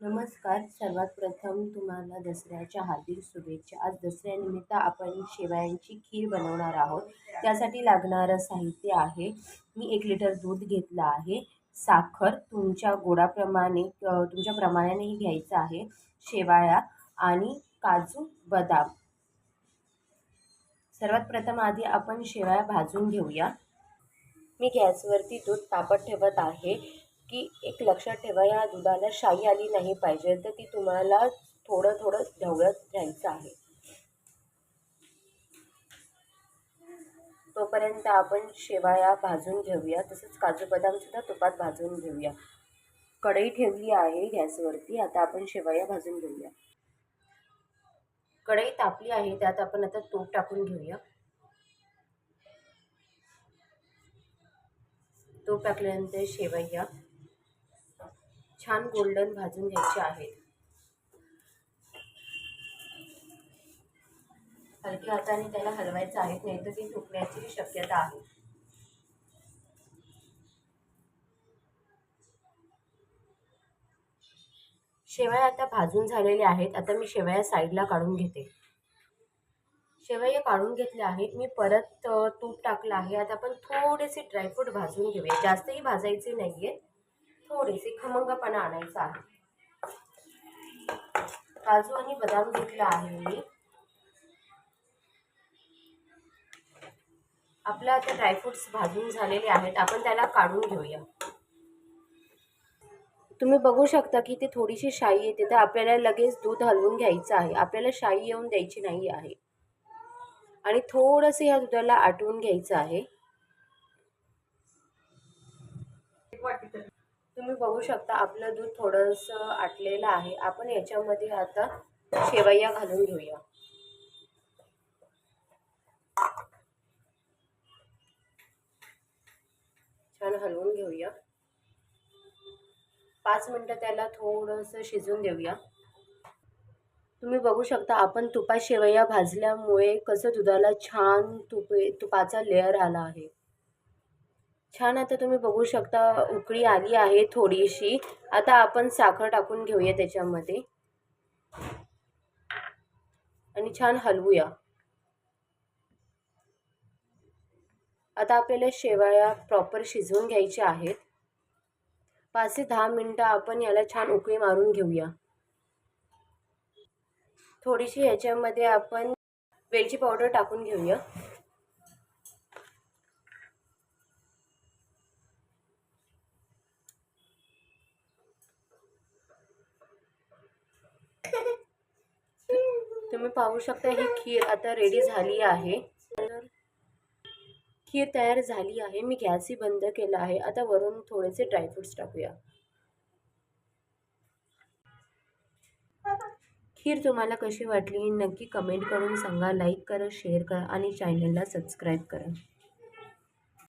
नमस्कार. सर्वात प्रथम तुम्हाला दसऱ्याच्या हार्दिक शुभेच्छा. आज दसऱ्यानिमित्त आपण शेवयांची खीर बनवणार आहोत. त्यासाठी लागणारं साहित्य आहे. मी एक लिटर दूध घेतलं आहे. साखर तुमच्या गोडाप्रमाणे तुमच्या प्रमाणानेही घ्यायचं आहे. शेवाळ्या आणि काजू बदाम. सर्वात प्रथम आधी आपण शेवाळ्या भाजून घेऊया. मी गॅसवरती दूध तापत ठेवत आहे. की एक लक्षात ठेवा या दुधाला शाई आली नाही पाहिजे तर ती तुम्हाला थोडं थोडं ढवळत घ्यायचं आहे. तोपर्यंत आपण शेवाया भाजून घेऊया. तसंच काजू बदामसुद्धा तुपात भाजून घेऊया. कढई ठेवली आहे गॅसवरती आता आपण शेवाया भाजून घेऊया. कढई तापली आहे त्यात आपण आता तूप टाकून घेऊया. तूप टाकल्यानंतर शेवया. छान गोल्डन भाजून घ्यायचे आहेत. हलक्या हाताने त्याला हलवायचं आहे नाही तर ती तुटण्याची शक्यता आहे. शेवया आता भाजून झालेल्या आहेत आता मी शेवया साईडला काढून घेते. शेवया काढून घेतल्या आहेत मी परत तूप टाकलं आहे आता आपण थोडेसे ड्रायफ्रूट भाजून घेऊया. जास्तही भाजायचे नाही आहेत थोडेसे खमंगपणा आणायचा आहे. काजू आणि बदाम घेतला आहे मी. आपलं आता ड्रायफ्रुट्स भाजून झालेले आहेत. आपण त्याला काढून घेऊया. तुम्ही बघू शकता की ते थोडीशी शाई येते. तर आपल्याला लगेच दूध हलवून घ्यायचं आहे. आपल्याला शाई येऊन द्यायची नाही आहे. आणि थोडंसं या दुधाला आटवून घ्यायचं आहे. तुम्ही बघू शकता आपलं दूध थोडंसं आटलेलं आहे. आपण याच्यामध्ये आता शेवया घालून घेऊया. छान हलवून घेऊया. पाच मिनटं त्याला थोडंसं शिजून देऊया. तुम्ही बघू शकता आपण तुपात शेवया भाजल्यामुळे कसं दुधाला छान तुपे तुपाचा लेअर आला आहे. छान आता तुम्ही बघू शकता उकळी आली आहे थोडीशी. आता आपण साखर टाकून घेऊया त्याच्यामध्ये. आणि छान हलवूया. आता आपल्याला शेवाळ्या प्रॉपर शिजवून घ्यायच्या आहेत. पाच ते दहा मिनटं आपण याला छान उकळी मारून घेऊया. थोडीशी ह्याच्यामध्ये आपण वेलची पावडर टाकून घेऊया. तुम्ही पाहू शकता ही खीर आता रेडी झाली आहे. खीर तयार झाली आहे. मी गॅसही बंद केला आहे. आता वरून थोडेसे ड्रायफ्रुट्स टाकूया. खीर तुम्हाला कशी वाटली नक्की कमेंट करून सांगा लाईक करा शेअर करा आणि चॅनलला सबस्क्राईब करा.